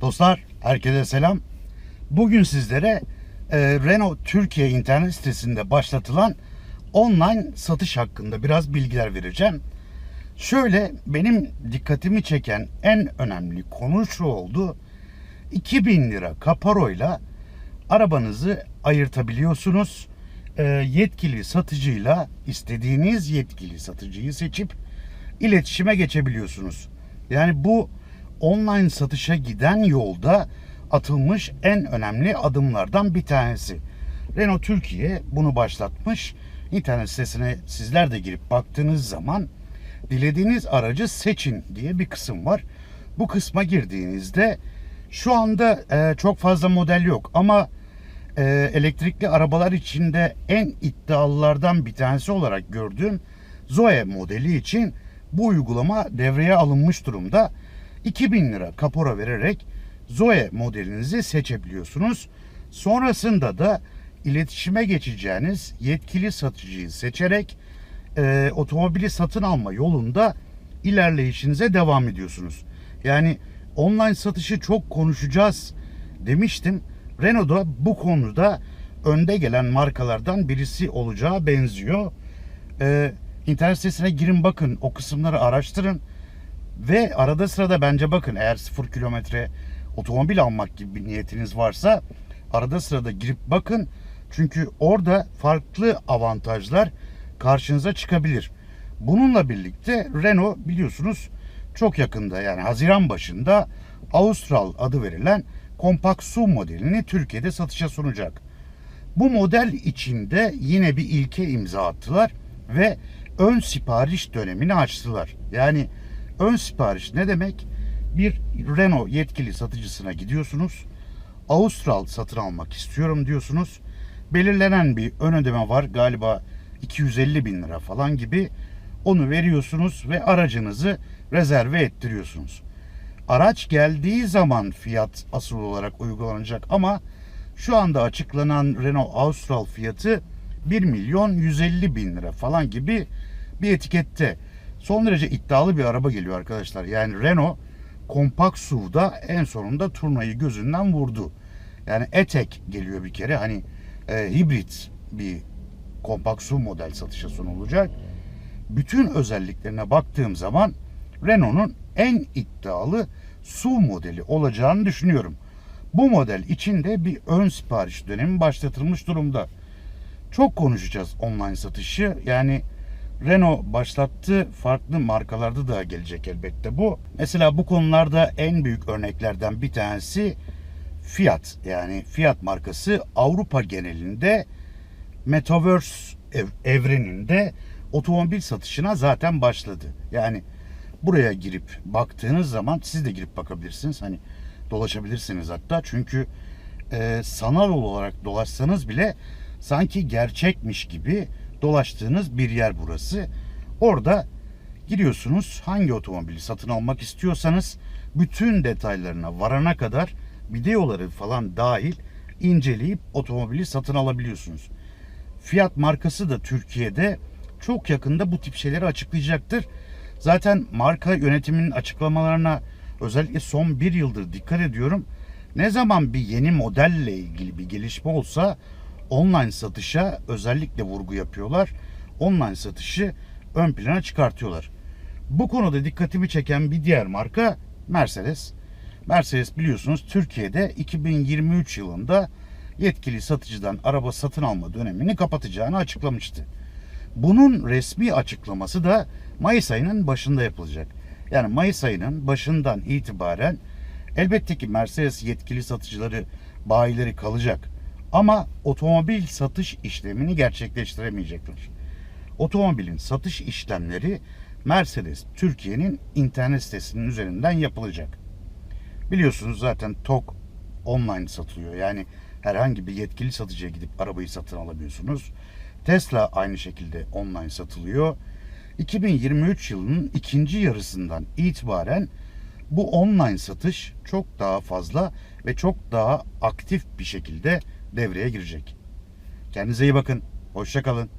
Dostlar, herkese selam. Bugün sizlere e, Renault Türkiye internet sitesinde başlatılan online satış hakkında biraz bilgiler vereceğim. Şöyle benim dikkatimi çeken en önemli konu şu oldu. 2000 lira kaparoyla arabanızı ayırtabiliyorsunuz. E, yetkili satıcıyla istediğiniz yetkili satıcıyı seçip iletişime geçebiliyorsunuz. Yani bu online satışa giden yolda atılmış en önemli adımlardan bir tanesi. Renault Türkiye bunu başlatmış. İnternet sitesine sizler de girip baktığınız zaman dilediğiniz aracı seçin diye bir kısım var. Bu kısma girdiğinizde şu anda e, çok fazla model yok ama e, elektrikli arabalar içinde en iddialılardan bir tanesi olarak gördüğüm Zoe modeli için bu uygulama devreye alınmış durumda. 2000 lira kapora vererek Zoe modelinizi seçebiliyorsunuz. Sonrasında da iletişime geçeceğiniz yetkili satıcıyı seçerek e, otomobili satın alma yolunda ilerleyişinize devam ediyorsunuz. Yani online satışı çok konuşacağız demiştim. Renault da bu konuda önde gelen markalardan birisi olacağı benziyor. Ee, internet sitesine girin bakın o kısımları araştırın ve arada sırada bence bakın eğer sıfır kilometre otomobil almak gibi bir niyetiniz varsa arada sırada girip bakın çünkü orada farklı avantajlar karşınıza çıkabilir. Bununla birlikte Renault biliyorsunuz çok yakında yani Haziran başında Austral adı verilen kompakt SUV modelini Türkiye'de satışa sunacak. Bu model içinde yine bir ilke imza attılar ve ön sipariş dönemini açtılar. Yani ön sipariş ne demek? Bir Renault yetkili satıcısına gidiyorsunuz. Austral satın almak istiyorum diyorsunuz. Belirlenen bir ön ödeme var galiba 250 bin lira falan gibi. Onu veriyorsunuz ve aracınızı rezerve ettiriyorsunuz. Araç geldiği zaman fiyat asıl olarak uygulanacak ama şu anda açıklanan Renault Austral fiyatı 1 milyon 150 bin lira falan gibi bir etikette. Son derece iddialı bir araba geliyor arkadaşlar. Yani Renault kompakt SUV'da en sonunda turnayı gözünden vurdu. Yani E-Tech geliyor bir kere hani e, hibrit bir kompakt SUV model satışa sunulacak. Bütün özelliklerine baktığım zaman Renault'un en iddialı SUV modeli olacağını düşünüyorum. Bu model içinde bir ön sipariş dönemi başlatılmış durumda. Çok konuşacağız online satışı. Yani Renault başlattı. Farklı markalarda da gelecek elbette bu. Mesela bu konularda en büyük örneklerden bir tanesi Fiat. Yani Fiat markası Avrupa genelinde Metaverse ev, evreninde otomobil satışına zaten başladı. Yani buraya girip baktığınız zaman siz de girip bakabilirsiniz. Hani dolaşabilirsiniz hatta. Çünkü e, sanal olarak dolaşsanız bile sanki gerçekmiş gibi dolaştığınız bir yer burası. Orada giriyorsunuz hangi otomobili satın almak istiyorsanız bütün detaylarına varana kadar videoları falan dahil inceleyip otomobili satın alabiliyorsunuz. Fiat markası da Türkiye'de çok yakında bu tip şeyleri açıklayacaktır. Zaten marka yönetiminin açıklamalarına özellikle son bir yıldır dikkat ediyorum. Ne zaman bir yeni modelle ilgili bir gelişme olsa online satışa özellikle vurgu yapıyorlar. Online satışı ön plana çıkartıyorlar. Bu konuda dikkatimi çeken bir diğer marka Mercedes. Mercedes biliyorsunuz Türkiye'de 2023 yılında yetkili satıcıdan araba satın alma dönemini kapatacağını açıklamıştı. Bunun resmi açıklaması da Mayıs ayının başında yapılacak. Yani Mayıs ayının başından itibaren elbette ki Mercedes yetkili satıcıları, bayileri kalacak. Ama otomobil satış işlemini gerçekleştiremeyecekler. Otomobilin satış işlemleri Mercedes Türkiye'nin internet sitesinin üzerinden yapılacak. Biliyorsunuz zaten TOK online satılıyor. Yani herhangi bir yetkili satıcıya gidip arabayı satın alamıyorsunuz. Tesla aynı şekilde online satılıyor. 2023 yılının ikinci yarısından itibaren bu online satış çok daha fazla ve çok daha aktif bir şekilde devreye girecek. Kendinize iyi bakın. Hoşçakalın.